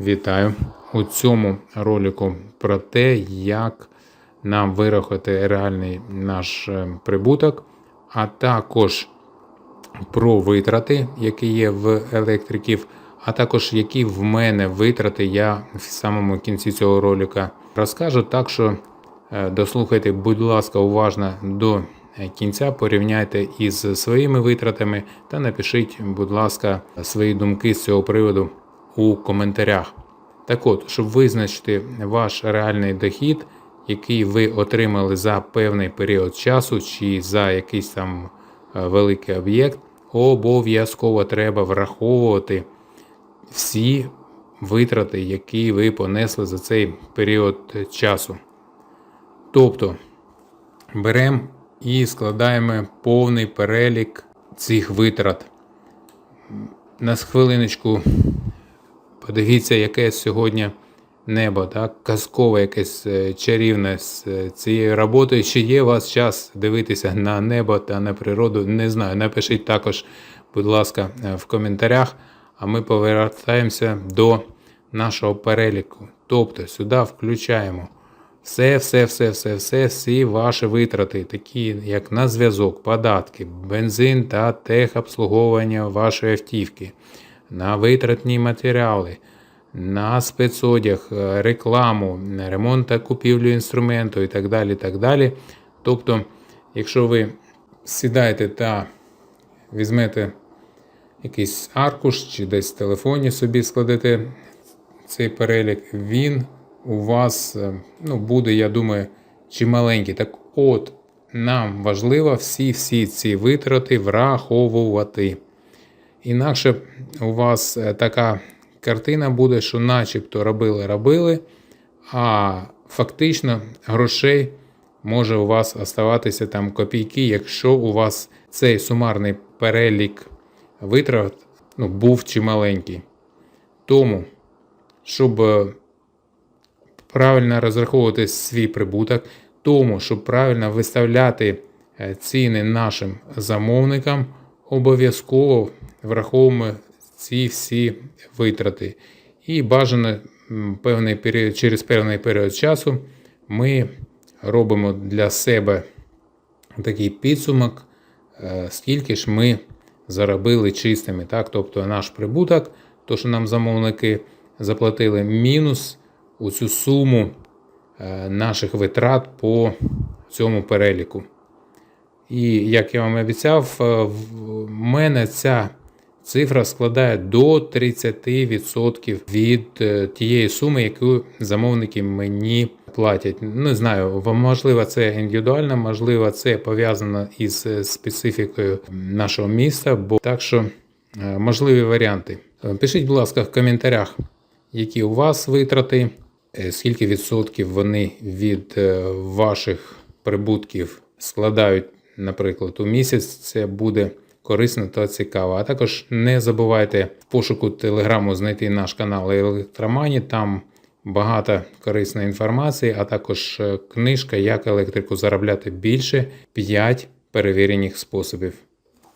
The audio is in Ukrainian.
Вітаю! У цьому ролику про те, як нам вирахувати реальний наш е, прибуток, а також про витрати, які є в електриків, а також які в мене витрати, я в самому кінці цього ролика розкажу. Так що е, дослухайте, будь ласка, уважно до е, кінця, порівняйте із своїми витратами та напишіть, будь ласка, свої думки з цього приводу у коментарях. Так от, щоб визначити ваш реальний дохід, який ви отримали за певний період часу чи за якийсь там е, великий об'єкт, обов'язково треба враховувати всі витрати, які ви понесли за цей період часу. Тобто беремо і складаємо повний перелік цих витрат. На хвилиночку Подивіться, яке сьогодні небо, так? казкове, якесь е, чарівне з е, цією роботою. Чи є у вас час дивитися на небо та на природу? Не знаю. Напишіть також, будь ласка, е, в коментарях, а ми повертаємося до нашого переліку. Тобто сюди включаємо все, все, все, все, все, всі ваші витрати, такі як на зв'язок, податки, бензин та техобслуговування вашої автівки на витратні матеріали, на спецодяг, е, рекламу, ремонт та купівлю інструменту і так далі. так далі. Тобто, якщо ви сідаєте та візьмете якийсь аркуш чи десь в телефоні собі складете цей перелік, він у вас е, ну, буде, я думаю, чималенький. Так от, нам важливо всі-всі ці витрати враховувати. Інакше у вас е, така картина буде, що начебто робили-робили, а фактично грошей може у вас оставатися там копійки, якщо у вас цей сумарний перелік витрат ну, був чималенький. Тому, щоб е, правильно розраховувати свій прибуток, тому, щоб правильно виставляти е, ціни нашим замовникам, обов'язково враховуємо ці всі витрати. І бажано певний період, через певний період часу ми робимо для себе такий підсумок, е, скільки ж ми заробили чистими. Так? Тобто наш прибуток, то, що нам замовники заплатили, мінус у цю суму е, наших витрат по цьому переліку. І як я вам обіцяв, е, в мене ця цифра складає до 30% від е, тієї суми, яку замовники мені платять. Не знаю, можливо, це індивідуально, можливо, це пов'язано із е, специфікою нашого міста, бо так що е, можливі варіанти. Пишіть, будь ласка, в коментарях, які у вас витрати, скільки відсотків вони від ваших прибутків складають, наприклад, у місяць. Це буде корисно та цікаво. А також не забувайте в пошуку телеграму знайти наш канал Електромані. Там багато корисної інформації, а також е, книжка, як електрику заробляти більше 5 перевірених способів.